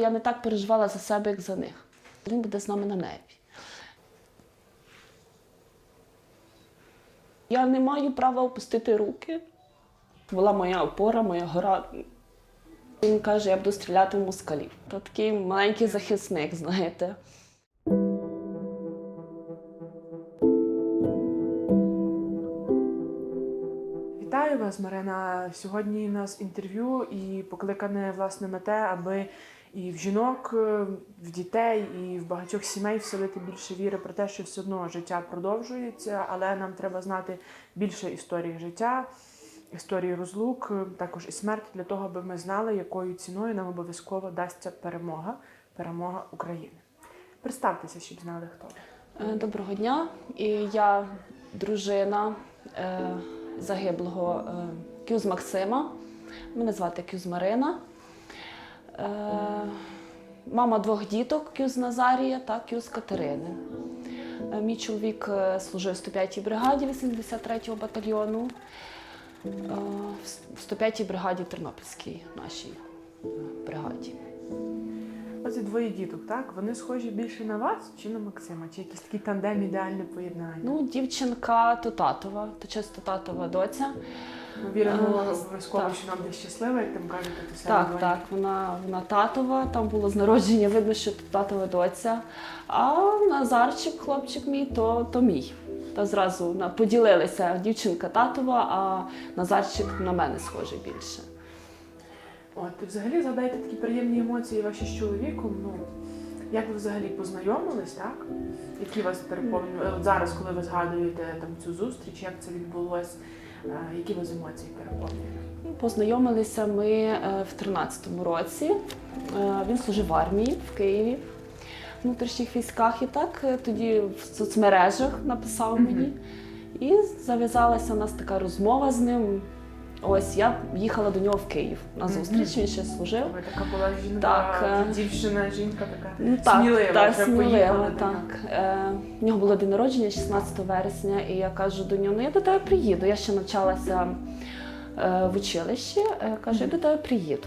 Я не так переживала за себе, як за них. Він буде з нами на небі. Я не маю права опустити руки. Була моя опора, моя гора. Він каже, я буду стріляти в москалів. То такий маленький захисник, знаєте. Вітаю вас, Марина. Сьогодні у нас інтерв'ю і покликане власне на те, аби і в жінок, е, в дітей, і в багатьох сімей вселити більше віри про те, що все одно життя продовжується, але нам треба знати більше історії життя, історії розлук, е, також і смерті, для того, аби ми знали, якою ціною нам обов'язково дасться перемога, перемога України. Представтеся, щоб знали хто. Е, Доброго дня. Я дружина загиблого Кюз Максима. Мене звати Кюз Марина. Е, мама двох діток Кюз Назарія та Кюз Катерини. Е, мій чоловік е, служив в 105-й бригаді 83-го батальйону, в 105-й бригаді Тернопільській нашій бригаді. Оці двоє діток, так? Вони схожі більше на вас чи на Максима? Чи якийсь такий тандем ідеальне поєднання? Ну, дівчинка то татова, то чисто татова доця. Віримо Е, обов'язково, що нам буде щаслива, як там кажуть, то Так, двоє. так, вона, вона татова, там було з народження, видно, що то татова доця. А Назарчик, хлопчик мій, то, то мій. Та зразу поділилися дівчинка татова, а Назарчик на мене схожий більше. От, і взагалі згадайте такі приємні емоції ваші з чоловіком. Ну, як ви взагалі познайомились, так? Які вас переповнюють? Зараз, коли ви згадуєте там цю зустріч, як це відбулось, е, які вас емоції переповнюють? Познайомилися ми е, в 13-му році. Е, Він служив в армії в Києві, в внутрішніх військах. І так е, тоді в соцмережах написав мені. І зав'язалася у нас така розмова з ним. Ось я їхала до нього в Київ на зустріч, він ще служив. Ви така була жінка, Так, е, дівчина, жінка така Ну, так, смілива, так, вже смілива, поїхала. так. нього. Е, в нього було день народження 16 вересня, і я кажу до нього, ну я до тебе приїду. Я ще навчалася е, в училищі. Е, кажу, я до тебе приїду.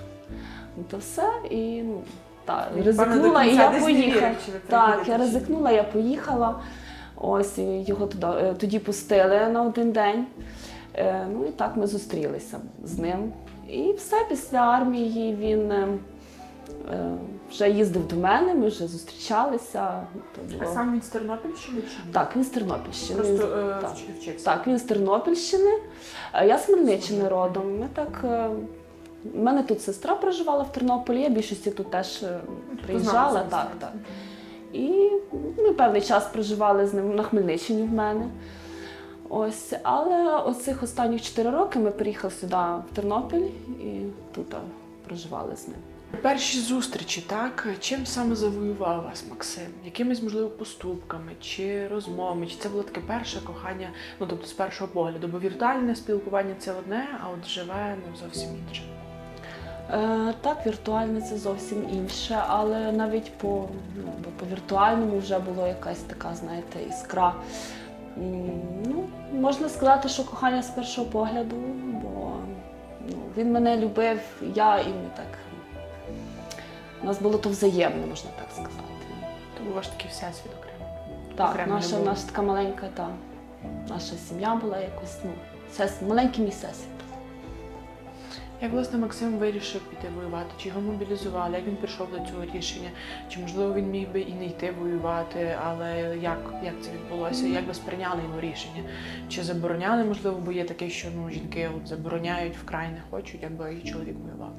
Ну, то все, і ну, так, ризикнула, і я поїхала. Так, я ризикнула, я поїхала. Ось і його туди, е, тоді пустили на один день. Е, Ну і так ми зустрілися з ним. І все після армії він е, е, вже їздив до мене, ми вже зустрічалися. То А сам він з Тернопільщини чи? Так, він з Тернопільщини. Просто Він- так. вчився. Так, він з Тернопільщини, я з Хмельниччини родом. Ми так. У мене тут сестра проживала в Тернополі, я більшості тут теж е, приїжджала. Так, так. І ми певний час проживали з ним на Хмельниччині в мене. Ось, але оцих останніх 4 роки ми переїхали сюди, в Тернопіль, і тут проживали з ним. Перші зустрічі, так? Чим саме завоював вас Максим? Якимись, можливо, поступками чи розмовами? Чи це було таке перше кохання, ну тобто з першого погляду? Бо віртуальне спілкування це одне, а от живе ну зовсім інше. Е, так, віртуальне це зовсім інше, але навіть по, ну, по віртуальному вже була якась така, знаєте, іскра. Ну, можна сказати, що кохання з першого погляду, бо ну, він мене любив, я і ми так. У нас було то взаємне, можна так сказати. То був ваш такий всесвіт окремо. Так, Окремо наша, наша така маленька, та, наша сім'я була якось, ну, сес- маленький мій всесвіт. Як власне Максим вирішив піти воювати? Чи його мобілізували? Як він прийшов до цього рішення? Чи можливо він міг би і не йти воювати? Але як, як це відбулося? Як ви сприйняли його рішення? Чи забороняли, можливо, бо є таке, що ну жінки от забороняють вкрай не хочуть, аби їх чоловік воював?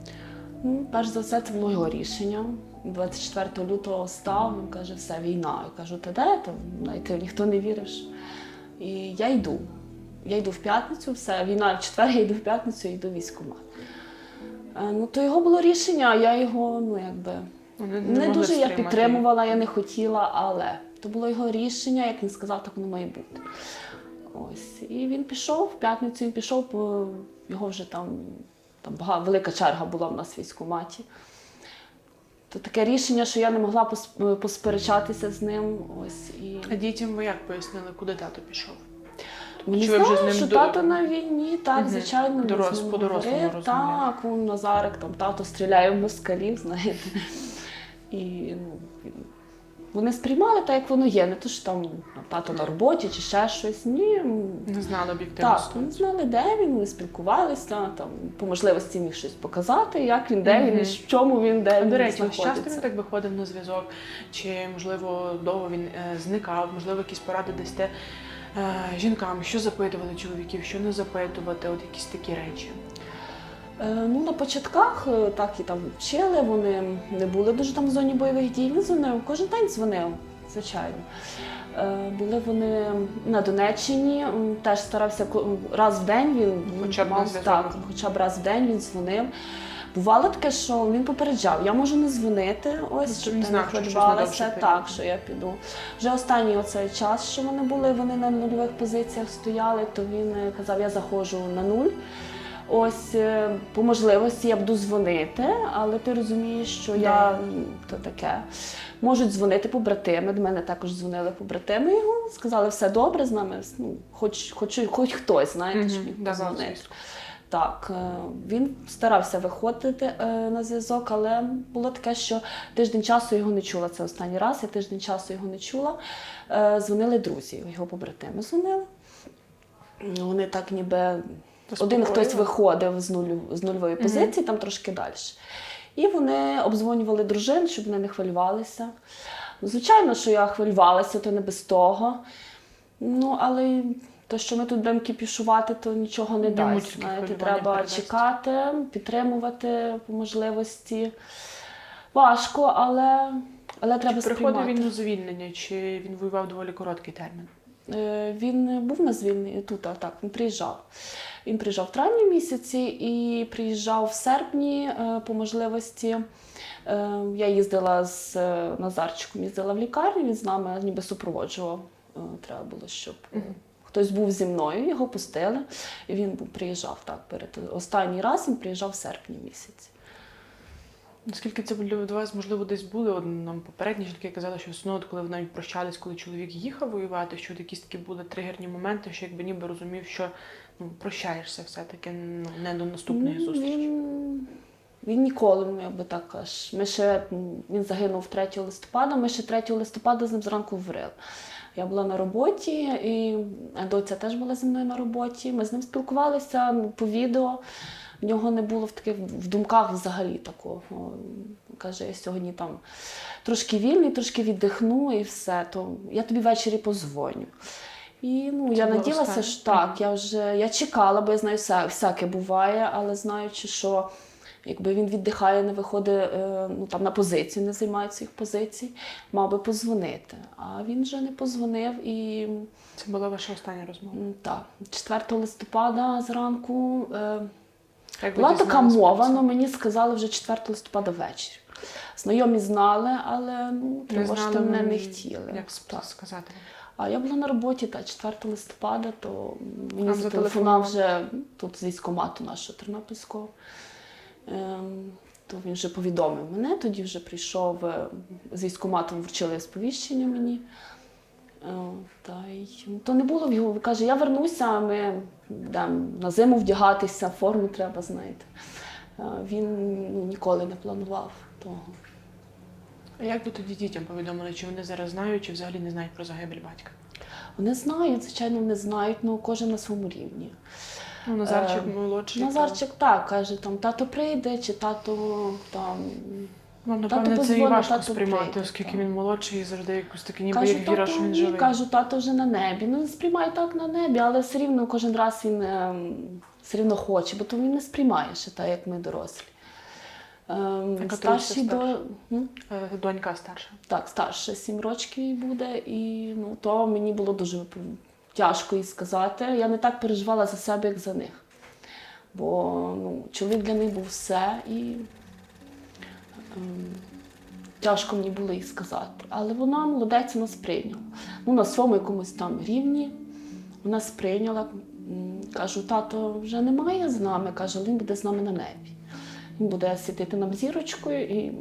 Ну, перш за все, це було його рішення. 24 лютого став, він каже, все, війна. Я кажу, та де там? Знаєте, ніхто не віриш. І я йду. Я йду в п'ятницю, все, війна в четвер, я йду в п'ятницю, я йду в. Е, Ну, то його було рішення, а я його, ну якби. Ну, не, Не, дуже я підтримувала, я не хотіла, але то було його рішення, як він сказав, так воно має бути. Ось. І він пішов в п'ятницю, він пішов, бо його вже там, там бага, велика черга була в нас в військкоматі. То таке рішення, що я не могла посперечатися з ним. Ось і А дітям ви як пояснили, куди тато пішов? Ми не Чи ви вже ним що до- тато на війні, так, Мгм. звичайно, ми Дорос- з ним по-дорослому розмовляли. Так, он Назарик, там тато стріляє в москалів, знаєте. І ну, він- вони сприймали так, як воно є. Не то, що там ну, тато на роботі чи ще щось. Ні, м, Не знали об'єктивно. так, ситуацію. знали, де він, вони спілкувалися, там, по можливості міг щось показати, як він, де він, Мгм. і в чому він, де А, він До речі, ось часто знаходиться. він так виходив на зв'язок, чи можливо довго він е, зникав, можливо, якісь поради дасте е, жінкам, що запитувати чоловіків, що не запитувати, от якісь такі речі. Е, Ну, на початках е, так і там вчили, вони не були дуже там в зоні бойових дій. Він дзвонив, кожен день дзвонив, звичайно. Е, Були вони на Донеччині, теж старався раз в день він Хоча б мав так, хоча б раз в день він дзвонив. Бувало таке, що він попереджав, я можу не дзвонити, ось щоб ти не що хвилювалася. Так, що я піду. Вже останній оцей час, що вони були, вони на нульових позиціях стояли, то він е, казав, я заходжу на нуль. Ось е, по можливості я буду дзвонити, але ти розумієш, що я то таке. Можуть дзвонити побратими. До мене також дзвонили побратими його. Сказали, все добре з нами. Ну, хоч, хоч, хоч хтось, знаєте, що Мгм, міг давав позвонити. Так, е, він старався виходити е, на зв'язок, але було таке, що тиждень часу його не чула. Це останній раз, я тиждень часу його не чула. Е, Дзвонили друзі, його побратими дзвонили. Вони так ніби один хтось виходив з, нулю, з нульової позиції, там трошки далі. І вони обдзвонювали дружин, щоб вони не хвилювалися. Звичайно, що я хвилювалася, то не без того. Ну, але те, що ми тут будемо кіпішувати, то нічого не дасть. Знаєте, треба передасть. чекати, підтримувати по можливості. Важко, але, але треба Чи приходив сприймати. він на звільнення, чи він воював доволі короткий термін? Е, Він був на звільненні тут, а так, він приїжджав. Він приїжджав в травні місяці і приїжджав в серпні е, по можливості. Е, Я їздила з Назарчиком, їздила в лікарню, він з нами ніби супроводжував. Треба було, щоб хтось був зі мною, його пустили. І він був, приїжджав так перед останній раз він приїжджав в серпні місяці. Наскільки це для вас, можливо, десь були нам попередні жінки казали, що от коли ви навіть прощались, коли чоловік їхав воювати, що якісь такі були тригерні моменти, що якби ніби розумів, що ну, прощаєшся все-таки ну, не до наступної зустрічі. Він, ніколи, ну, якби так аж. Ми ще, він загинув 3 листопада, ми ще 3 листопада з ним зранку говорили. Я була на роботі, і доця теж була зі мною на роботі. Ми з ним спілкувалися ну, по відео. В нього не було в таких в думках взагалі такого. Каже, я сьогодні там трошки вільний, трошки віддихну і все. То я тобі ввечері позвоню. І ну, Це я наділася, що так, я вже я чекала, бо я знаю, вся, всяке буває, але знаючи, що якби він віддихає, не виходить е, ну, там, на позицію, не займає цих позицій, мав би позвонити. А він вже не позвонив і Це була ваша остання розмова. так, 4 листопада зранку. Е, Як була така мова, але мені сказали вже 4 листопада ввечері. Знайомі знали, але ну, тривожити мене не хотіли. Як Так. сказати? А я була на роботі та 4 листопада, то мені зателефонував вже тут з військкомату нашого Тернопільського. Ем, то він вже повідомив мене, тоді вже прийшов е, з військкоматом, вручили сповіщення мені. Е, Та й то не було в його. Каже, я вернуся, ми йдемо на зиму вдягатися, форму треба, знаєте. Е, Він ну, ніколи не планував того. А як ви тоді дітям повідомили, чи вони зараз знають, чи взагалі не знають про загибель батька? Вони знають, звичайно, вони знають, але кожен на своєму рівні. Ну, Назарчик Е, молодший. Назарчик так каже, там тато прийде, чи тато там. тато напевно, це і важко сприймати, прийде, оскільки так. він молодший і завжди якусь таке, ніби Кажу, як віра, що він ні, живий. кажу, тато вже на небі. Ну, він сприймає так на небі, але все рівно кожен раз він ем, все рівно хоче, бо то він не сприймає ще так, як ми дорослі. Ем, твоя до. Е, Донька старша. Так, старше 7 років їй буде, і ну, то мені було дуже тяжко їй сказати. Я не так переживала за себе, як за них. Бо ну, чоловік для них був все, і ем, тяжко мені було їй сказати. Але вона молодець нас прийняла. Ну, на своєму якомусь там рівні вона сприйняла. Кажу, тато вже немає з нами, каже, він буде з нами на небі. Він буде світити нам зірочкою і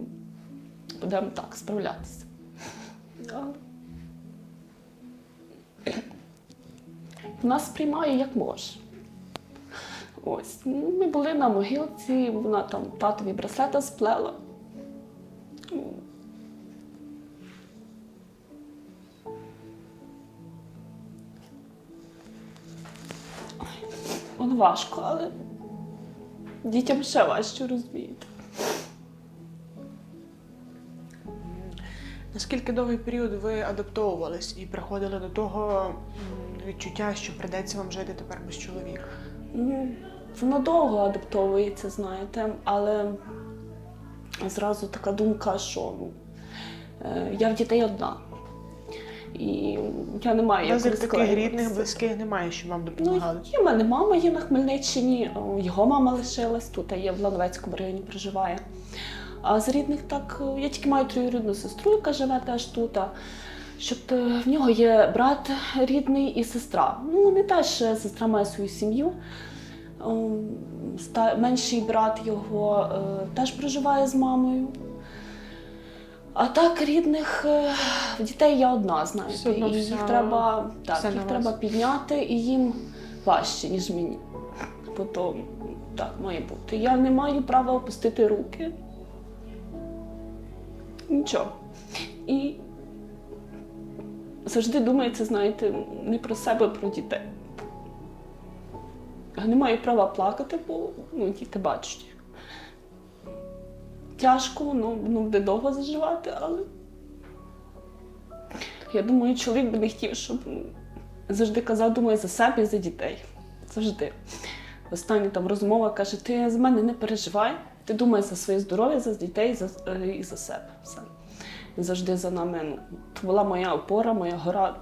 будемо так справлятися. нас приймає як може. Ось. Ми були на могилці, вона там татові браслета сплела. Воно важко, але дітям ще важче розумієте. Наскільки довгий період ви адаптовувались і приходили до того, відчуття, що прийдеться вам жити тепер без чоловіка? Ну, воно довго адаптовується, знаєте, але зразу така думка, що ну, е, я в дітей одна. І я не маю У вас як як таких рідних, близьких немає, що вам Ну, допомагали. є в мене мама є на Хмельниччині, його мама лишилась тут, а є в Лановецькому районі проживає. А з рідних так, е, я тільки маю троюрідну сестру, яка живе теж тут. Щоб е, в нього є брат рідний і сестра. Ну, вони теж е, сестра має свою сім'ю. Менший брат його е, теж проживає з мамою. А так, рідних дітей я одна, знаєте. Все і їх треба, так, їх вас. треба підняти, і їм важче, ніж мені. Бо то так має бути. Я не маю права опустити руки. Нічого. І завжди думається, знаєте, не про себе, а про дітей. Я не маю права плакати, бо ну, діти бачать. Тяжко, ну, ну буде довго заживати, але я думаю, чоловік би не хотів, щоб завжди казав, думаю за себе і за дітей. Завжди. Остання там розмова каже: ти з мене не переживай, ти думай за своє здоров'я, за дітей за, е, і за себе. Все. Він завжди за нами. Ну, це була моя опора, моя гора.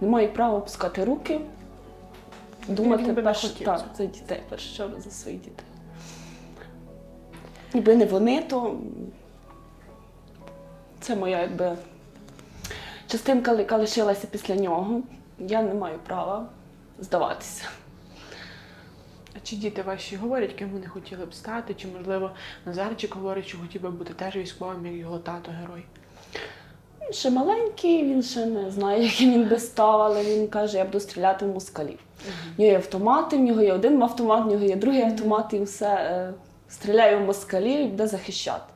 Не маю права опускати руки, думати перш, так, за дітей, перш чергу за своїх дітей. Якби не вони, то це моя якби частинка, яка лишилася після нього. Я не маю права здаватися. Чи діти ваші говорять, ким вони хотіли б стати? Чи можливо Назарчик говорить, що хотів би бути теж військовим, як його тато герой? Він ще маленький, він ще не знає, яким він би став, але він каже, я буду стріляти в москалів. В нього є автомати, в нього є один автомат, в нього є другий автомат, і все е, стріляю в москалів і буде захищати.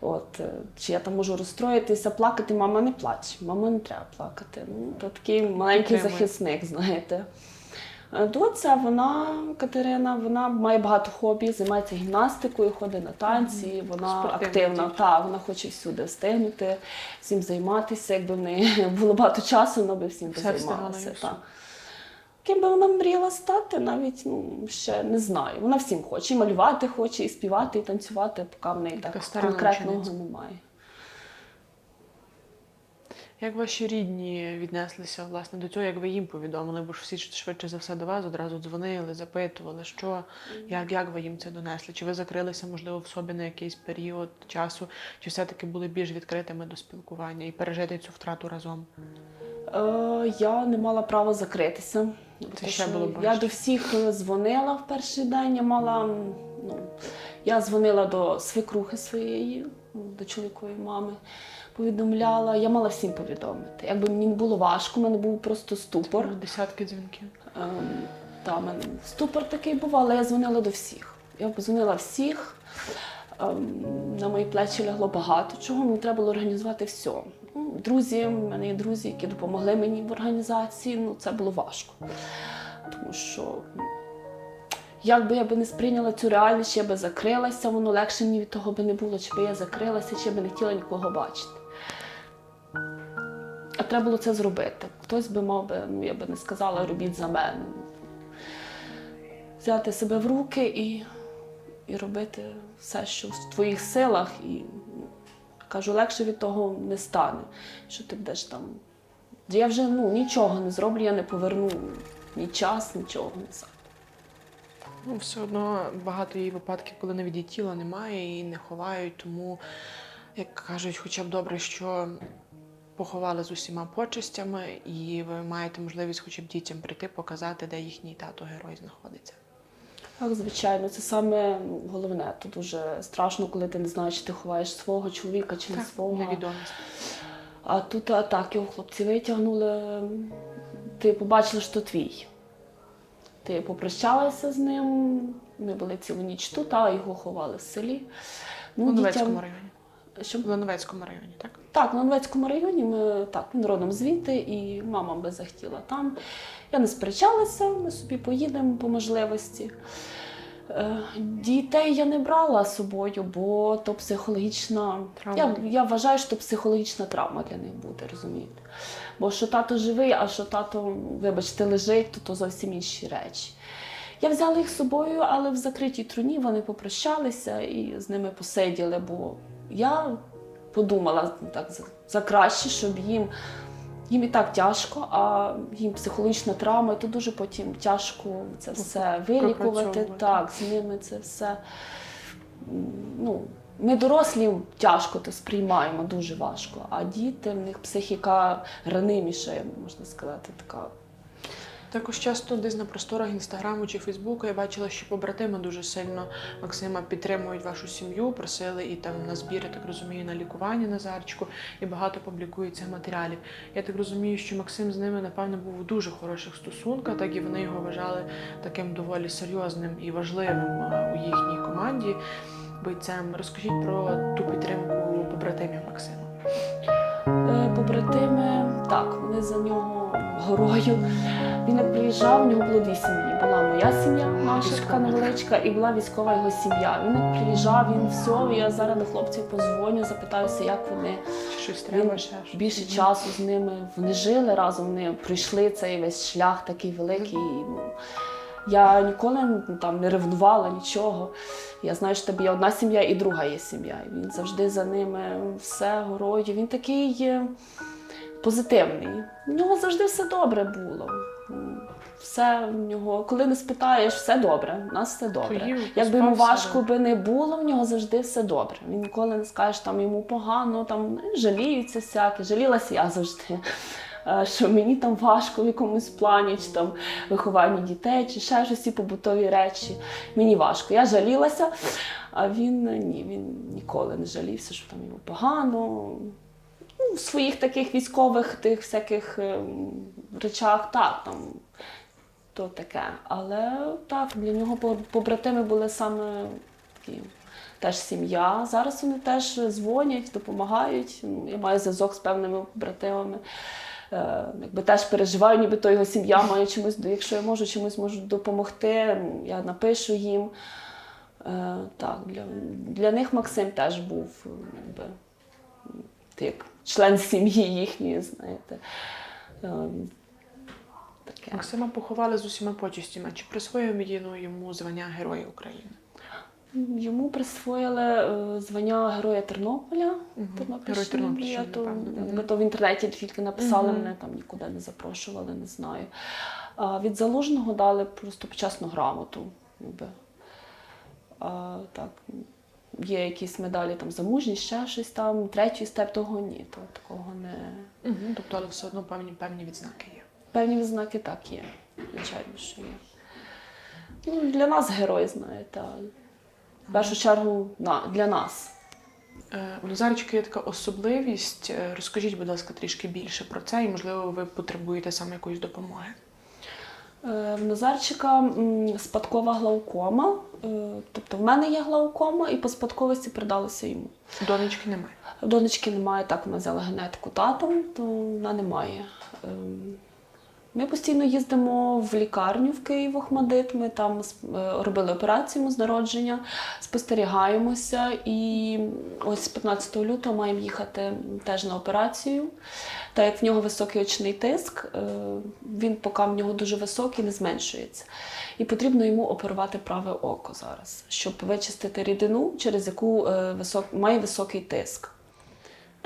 От, е, чи я там можу розстроїтися, плакати, мама не плач, мама не треба плакати. Ну, то такий маленький захисник, знаєте. Е, Доця, вона, Катерина, вона має багато хобі, займається гімнастикою, ходить на танці, вона Спортивна активна, та, вона хоче всюди встигнути, всім займатися. Якби в неї було багато часу, вона би всім займалася. Та. Ким би вона мріяла стати, навіть ну, ще не знаю. Вона всім хоче. І малювати хоче, і співати, і танцювати, поки в неї так конкретного немає. Як ваші рідні віднеслися власне до цього, як ви їм повідомили? Бо ж всі швидше за все до вас одразу дзвонили, запитували, що як, як ви їм це донесли? Чи ви закрилися, можливо, в собі на якийсь період часу, чи все-таки були більш відкритими до спілкування і пережити цю втрату разом? Е, я не мала права закритися. Тому ще було я до всіх е, дзвонила в перший день. Я мала ну, я дзвонила до свекрухи своєї, до чоловікової мами, повідомляла. Я мала всім повідомити. Якби мені не було важко, в мене був просто ступор. Десятки дзвінків. Ем, та, мене ступор такий був, але я дзвонила до всіх. Я позвонила всіх. Ем, на мої плечі лягло багато чого. Мені треба було організувати все. Ну, Друзі, в мене є друзі, які допомогли мені в організації. Ну, це було важко. Тому що ну, як би я би не сприйняла цю реальність, я би закрилася, воно легше мені від того би не було, чи би я закрилася, чи би не хотіла нікого бачити. А треба було це зробити. Хтось би мав би, ну я би не сказала, робіть за мене. Взяти себе в руки і, і робити все, що в твоїх силах. І кажу, легше від того не стане. Що ти будеш там. Я вже ну, нічого не зроблю, я не поверну ні час, нічого не. Ну, все одно багато є випадків, коли навіть і тіла немає і не ховають, тому, як кажуть, хоча б добре, що поховали з усіма почестями, і ви маєте можливість хоча б дітям прийти, показати, де їхній тато герой знаходиться. Так, звичайно, це саме головне. Тут дуже страшно, коли ти не знаєш, чи ти ховаєш свого чоловіка чи не свого. невідомість. А тут а, так, його хлопці витягнули. Ти побачила, що твій. Ти попрощалася з ним. Ми були цілу ніч тут, а його ховали в селі. Ну, Новецькому районі. Щоб В Лановецькому районі, так? Так, на Новецькому районі ми так, він родом звідти, і мама би захотіла там. Я не сперечалася, ми собі поїдемо по можливості. Е, Дітей я не брала з собою, бо то психологічна. Травма. Я, я вважаю, що психологічна травма для них буде, розумієте? Бо що тато живий, а що тато, вибачте, лежить, то, то зовсім інші речі. Я взяла їх з собою, але в закритій труні вони попрощалися і з ними посиділи, бо я подумала так за, краще, щоб їм. Їм і так тяжко, а їм психологічна травма, і то дуже потім тяжко це все вилікувати. Так, з ними це все. Ну, ми дорослі тяжко то сприймаємо, дуже важко. А діти, в них психіка раниміша, можна сказати, така. Також часто десь на просторах інстаграму чи Фейсбуку я бачила, що побратими дуже сильно Максима підтримують вашу сім'ю, просили і там на збір, так розумію, на лікування Назарчику, і багато публікують цих матеріалів. Я так розумію, що Максим з ними, напевно, був у дуже хороших стосунках, так і вони його вважали таким доволі серйозним і важливим у їхній команді бойцем. Розкажіть про ту підтримку побратимів Максима. Е, Побратими, так, вони за нього горою. Він як приїжджав, у нього було дві сім'ї. Була моя сім'я, наша така невеличка, і була військова його сім'я. Він як приїжджав, він все, я зараз до хлопців позвоню, запитаюся, як вони щось треба ще? більше часу з ними вони жили разом, вони пройшли цей весь шлях такий великий. Ну, я ніколи там не ревнувала нічого. Я знаю, що тебе є одна сім'я і друга є сім'я. Він завжди за ними все горою. Він такий е, позитивний. У нього завжди все добре було. Все в нього, коли не спитаєш, все добре. У нас все добре. Якби йому важко би не було, в нього завжди все добре. Він ніколи не скаже, там йому погано, там ну, жаліються всяке. Жалілася я завжди. Е, Що мені там важко в якомусь плані, чи там вихованні дітей, чи ще щось ці побутові речі. Мені важко. Я жалілася, а він е, ні, він ніколи не жалівся, що там йому погано. Ну, в своїх таких військових тих всяких ем, речах, так, там то таке. Але так, для нього побратими були саме такі. Теж сім'я. Зараз вони теж дзвонять, допомагають. Ну, Я маю зв'язок з певними побратимами. Е, якби теж переживаю, ніби то його сім'я має чомусь, якщо я можу чимось можу допомогти, я напишу їм. Е, так, для, для них Максим теж був е, якби, як член сім'ї їхньої, знаєте. Таке. Максима поховали з усіма почестями. Чи присвоїв Медіну йому звання Героя України? Йому присвоїли е, звання Героя Тернополя. Мгм. Тернопільщини, Герой то, якби то в інтернеті тільки написали, Мгм. мене там нікуди не запрошували, не знаю. А від залужного дали просто почесну грамоту. А, так, є якісь медалі там за мужність, ще щось там, третій степ того ні, то такого не. Угу. Тобто, але все одно певні певні відзнаки є. Певні відзнаки так є, звичайно, що є. Ну, для нас герой, знаєте. В першу чергу для нас. Е, У Назарчика є така особливість. Е, Розкажіть, будь ласка, трішки більше про це, і можливо, ви потребуєте саме якоїсь допомоги. Е, В Назарчика спадкова глаукома. Е, Тобто в мене є глаукома, і по спадковості передалося йому. Донечки немає. Донечки немає, так вона взяла генетику татом, то вона не має. Ем, Ми постійно їздимо в лікарню в Київ, Охмадит. Ми там е, робили операцію з народження, спостерігаємося. І ось 15 лютого маємо їхати теж на операцію. Так як в нього високий очний тиск, е, він поки в нього дуже високий, не зменшується. І потрібно йому оперувати праве око зараз, щоб вичистити рідину, через яку е, висок... має високий тиск.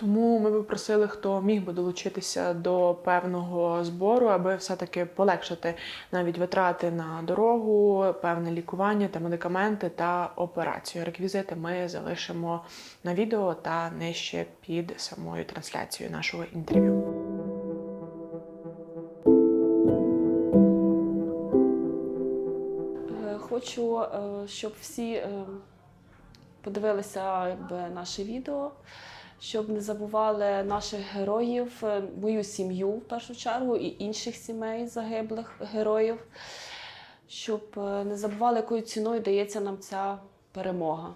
Тому ми би просили, хто міг би долучитися до певного збору, аби все-таки полегшити навіть витрати на дорогу, певне лікування та медикаменти та операцію. Реквізити ми залишимо на відео та нижче під самою трансляцією нашого інтерв'ю. Е, Хочу, е, щоб всі е, подивилися наше відео, щоб не забували наших героїв, е, мою сім'ю в першу чергу і інших сімей загиблих героїв, щоб е, не забували, якою ціною дається нам ця перемога.